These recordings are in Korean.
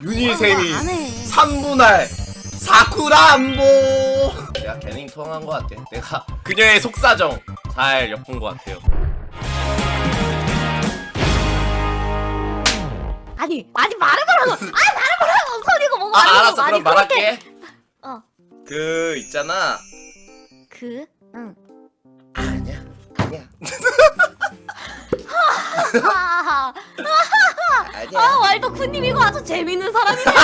유니세미 안 해. 산분할 사쿠란보 내가 개능 통한 것 같아 내가 그녀의 속사정 잘 엿본 것 같아요 아니 아니 말해보라고. 아 말해보라고. 소리가 뭐가 아 아니고. 알았어 아니, 그럼 말할게 어. 그 있잖아 그 응. 아니야 아니야. 아니야 아 왈도쿠님 이거 아주 재밌는 사람이네요.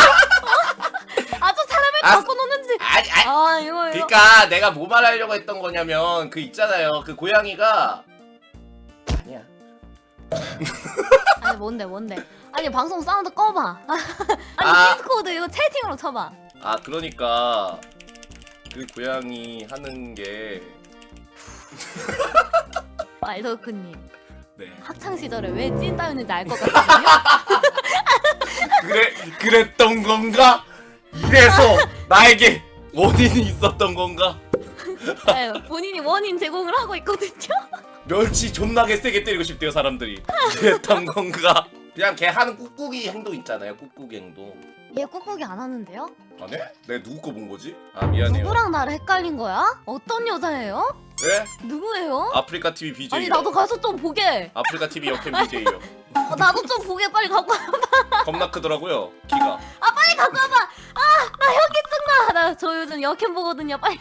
아주 사람을 아, 바꿔놓는지. 아니 아니 아 이거 이거. 그러니까 내가 뭐 말하려고 했던 거냐면 그 있잖아요 그 고양이가 아니야 아니 뭔데 뭔데. 아니 방송 사운드 꺼봐. 아니 아. 디스코드 이거 채팅으로 쳐봐. 아 그러니까 그 고양이 하는 게 왈도쿠님 네. 학창 시절에 왜 찐따였는지 알 것 같거든요. 그래 그랬던 건가? 이래서 나에게 원인이 있었던 건가? 네, 본인이 원인 제공을 하고 있거든요. 멸치 존나게 세게 때리고 싶대요 사람들이 이랬던 건가? 그냥 걔 하는 꾹꾹이 행동 있잖아요 꾹꾹이 행동 얘 꾹꾹이 안 하는데요? 안 해? 내가 누구 거 본 거지? 아 미안해요 누구랑 나를 헷갈린 거야? 어떤 여자예요? 네? 누구예요? 아프리카 TV BJ 아니 나도 가서 좀 보게. 아프리카 TV 역캠 BJ요 어, 나도 좀 보게 빨리 갖고 와. 겁나 크더라고요 키가 아 빨리 갖고 와봐. 아나 현기증 나. 나 저 요즘 역캠 보거든요. 빨리.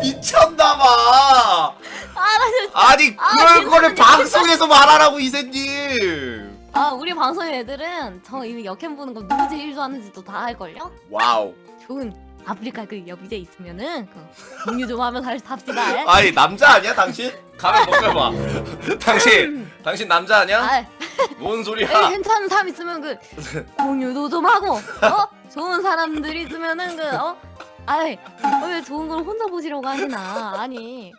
미쳤나봐 아나 진짜. 아니 아, 그럴 거를. 방송에서 말하라고 이새님 아 우리 방송 애들은 저 이미 역캠 보는 거 누구 제일 좋아하는지도 다 알걸요? 와우 좋은 아프리카 그 여비제 있으면은 그 공유 좀 하면서 할- 합시다. 아니 남자 아니야 당신? 가면 먹여봐 당신 당신 남자 아니야? 아, 뭔 에이, 소리야 괜찮은 사람 있으면 그 공유도 좀 하고 어 좋은 사람들 있으면은 그 어 아이 어, 왜 좋은 걸 혼자 보시려고 하시나 아니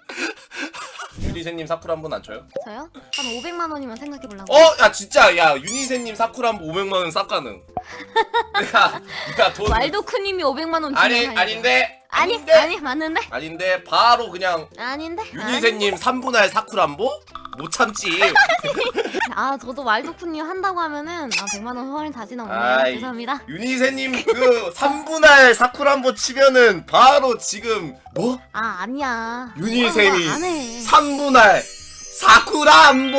유니세님 사쿠라 한 번 안 쳐요? 저요 한 500만 원이면 생각해 보려고 어? 야 진짜 야 유니세님 사쿠라 한 번 500만원 싹 가능 내가 내가 돈 말도쿠님이 500만 원 주면 아니 할게요. 아닌데 아니 아닌데 아니 맞는데 아닌데 바로 그냥 아닌데 유니세님 3분할 사쿠란보? 못 참지. 아 저도 말도쿠님 한다고 하면은 아 100만 원 허할 자신 없네요 아이. 죄송합니다 유니세님 그 3분할 사쿠란보 치면은 바로 지금 뭐? 아 아니야 안해 3분할 사쿠란보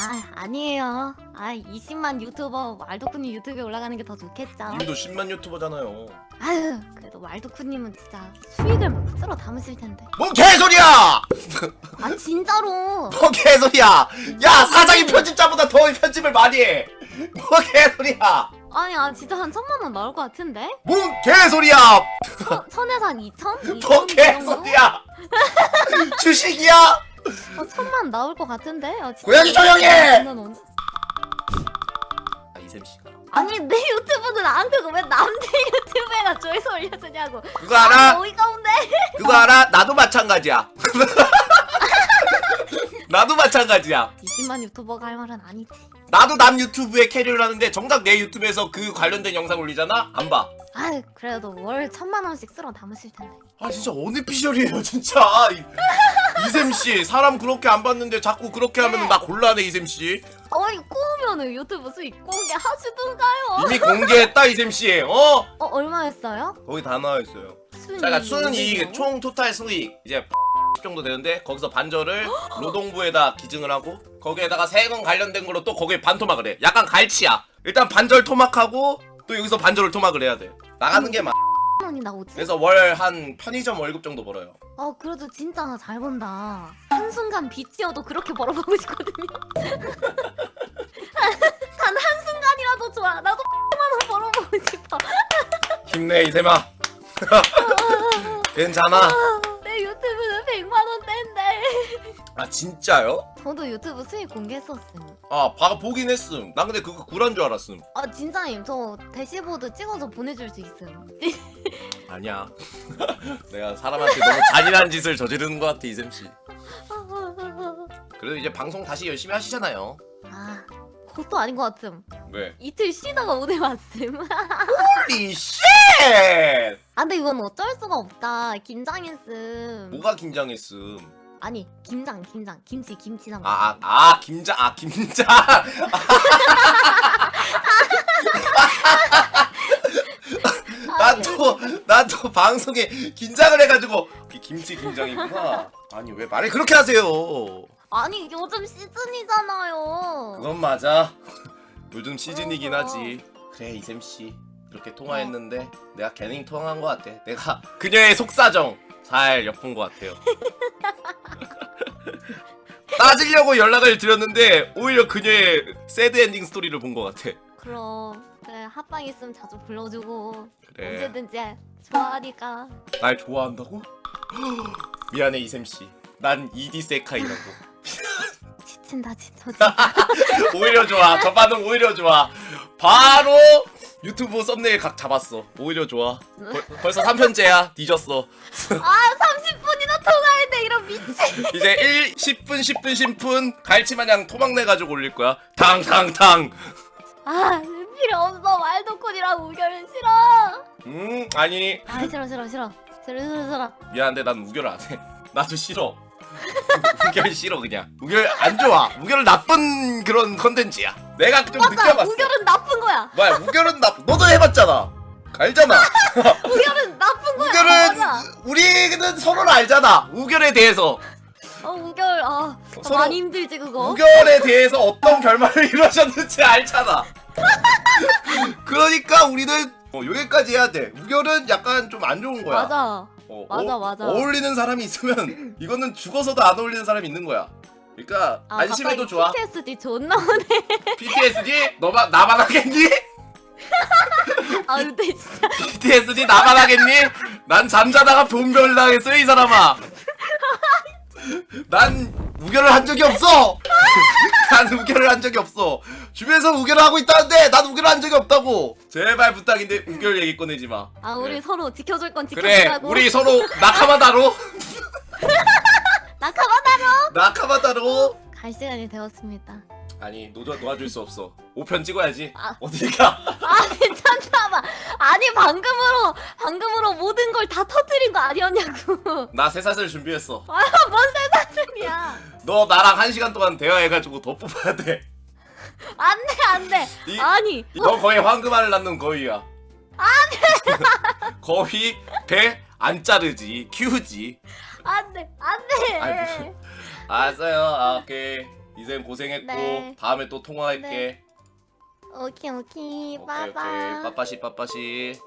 아 아니에요. 아 20만 유튜버 말도쿠님 유튜브에 올라가는 게 더 좋겠죠? 님도 10만 유튜버잖아요. 아유 그래도 말도쿠님은 진짜 수익을 막 쓸어 담으실 텐데. 뭔 개소리야! 아 진짜로. 뭔 개소리야! 야 사장이 편집자보다 더 편집을 많이 해 뭔 개소리야! 아니 아 진짜 한 천만 원 나올 것 같은데? 뭔 개소리야! 천, 천에서 한 이천? 뭔? 개소리야! 주식이야 어, 천만 나올 것 같은데 어, 진짜 고양이 조용히 해! 난 언제- 아 이샘 씨가 아니 내 유튜브는 안 끄고 왜 남들 유튜브에다 조회수 올려주냐고 그거 알아? 아, 어이가 없네 그거 알아? 나도 마찬가지야 나도 마찬가지야 20만 유튜버가 할 말은 아니지 나도 남 유튜브에 캐리를 하는데 정작 내 유튜브에서 그 관련된 영상 올리잖아? 안 봐. 아유 그래도 월 천만 원씩 쓸어 담으실 텐데 아 진짜 어느 피셜이에요 진짜 이- 이샘 씨 사람 그렇게 안 봤는데 자꾸 그렇게 하면 나 곤란해 이샘 씨 어이 꼬우면은 유튜브 수익 공개하시던가요 이미 공개했다 이샘 씨 어? 어 얼마였어요? 거기 다 나와 있어요. 순위 자, 그러니까 순 이익이요? 이익 총 토탈 수익 이제 정도 되는데 거기서 반절을 노동부에다 기증을 하고 거기에다가 세금 관련된 걸로 또 거기에 반토막을 해. 약간 갈치야. 일단 반절 토막하고 또 여기서 반절을 토막을 해야 돼. 나가는 게 많아. 원이 나오지? 그래서 월 한 편의점 월급 정도 벌어요. 어 그래도 진짜 잘 번다 한 순간 빚지어도 그렇게 벌어보고 싶거든요 단 한 순간이라도 좋아 나도 100만 원 벌어보고 싶어 힘내 이세마. 괜찮아. 내 유튜브는 100만 원대인데 아 진짜요? 저도 유튜브 수익 공개했었음 아 봐 보긴 했음. 나 근데 그거 구란 줄 알았음. 아 진짜임 저 대시보드 찍어서 보내줄 수 있음 아니야. 내가 사람한테 너무 잔인한 짓을 저지르는 것 같아 이샘 씨. 그래도 이제 방송 다시 열심히 하시잖아요. 아 그것도 아닌 것 같음 왜? 이틀 쉬다가 오늘 왔음 홀리 쉣! 아 근데 이건 어쩔 수가 없다 긴장했음 뭐가 긴장했음? 아니 김장 김장. 김치 김치 담가. 아, 아, 아 김장 아 김장. 나또 나또 방송에 긴장을 해가지고 그 김치 김장이구나. 아니 왜 말을 그렇게 하세요? 아니 요즘 시즌이잖아요. 그건 맞아. 요즘 시즌이긴 하지. 그래 이샘 씨. 이렇게 통화했는데 내가 괜히 통화한 것 같아. 내가 그녀의 속사정 잘 엿본 것 같아요 따지려고 연락을 드렸는데 오히려 그녀의 새드 엔딩 스토리를 본 것 같아. 그럼 그래 합방 있으면 자주 불러주고 그래. 언제든지 좋아하니까. 날 좋아한다고? 미안해 이샘 씨 난 이디 세카이라고. 지친다 지쳐 진짜. 오히려 좋아. 저 반응 오히려 좋아. 바로 유튜브 썸네일 각 잡았어. 오히려 좋아. 벌, 벌써 3편째야. 뒤졌어. 아 30분이나 통화 했네 이런 미친. 이제 1 10분 10분 10분 갈치 마냥 토막내 가지고 올릴 거야. 탕탕탕 아 필요 없어. 말도콘이랑 우결은 싫어. 음 아니. 아 싫어 싫어 싫어. 싫어 싫어 싫어. 미안한데 난 우결 안 해. 나도 싫어. 우결 싫어 그냥. 우결 안 좋아. 우결은 나쁜 그런 컨텐츠야. 내가 좀 맞아. 느껴봤어. 우결은 나쁜 거야. 뭐야 우결은 나 너도 해봤잖아. 알잖아. 우결은 거야. 우결은 맞아. 우리는 서로를 알잖아 우결에 대해서 어 우결 아 서로- 많이 힘들지 그거. 우결에 대해서 어떤 결말을 이루셨는지 알잖아 그러니까 우리는 어, 여기까지 해야 돼 우결은 약간 좀 안 좋은 거야 맞아. 어, 맞아, 어, 맞아. 어울리는 사람이 있으면 이거는 죽어서도 안 어울리는 사람이 있는 거야 그러니까 아, 안심해도 갑자기 좋아 PTSD 존나 오네. PTSD 너만 나만 하겠니? 아 근데 진짜 PTSD 나만 하겠니? 난 잠자다가 본별 당했어 이 사람아. 난 우결을 한 적이 없어. 난 우결을 한 적이 없어. 주변에서 우결을 하고 있다는데 난 우결을 한 적이 없다고. 제발 부탁인데 우결 얘기 꺼내지 마. 아 우리 그래. 서로 지켜줄 건 그래 지켜주라고. 우리 서로 나카마다로 나카마다로 나카마다로 갈 시간이 되었습니다. 아니 놓아, 놓아줄 수 없어 5편 찍어야지 아. 어디가 아 괜찮다봐. 아니 방금으로 방금으로 모든 걸 다 터뜨린 거 아니었냐고. 나 새사슬 준비했어 아뭔 세사슬이야. 너 나랑 한 시간 동안 대화해가지고 더 뽑아야 돼 안돼 안돼. 이- 아니 너 거의 황금알을 낳는 거위야. 안돼. 거위 배 안 자르지 키우지. 안돼 안돼. 알았어요. 아, 오케이. 이젠 고생했고 네. 다음에 또 통화할게. 네. 오케이 오케이 오케이. 오케이. 빠빠시 빠빠시.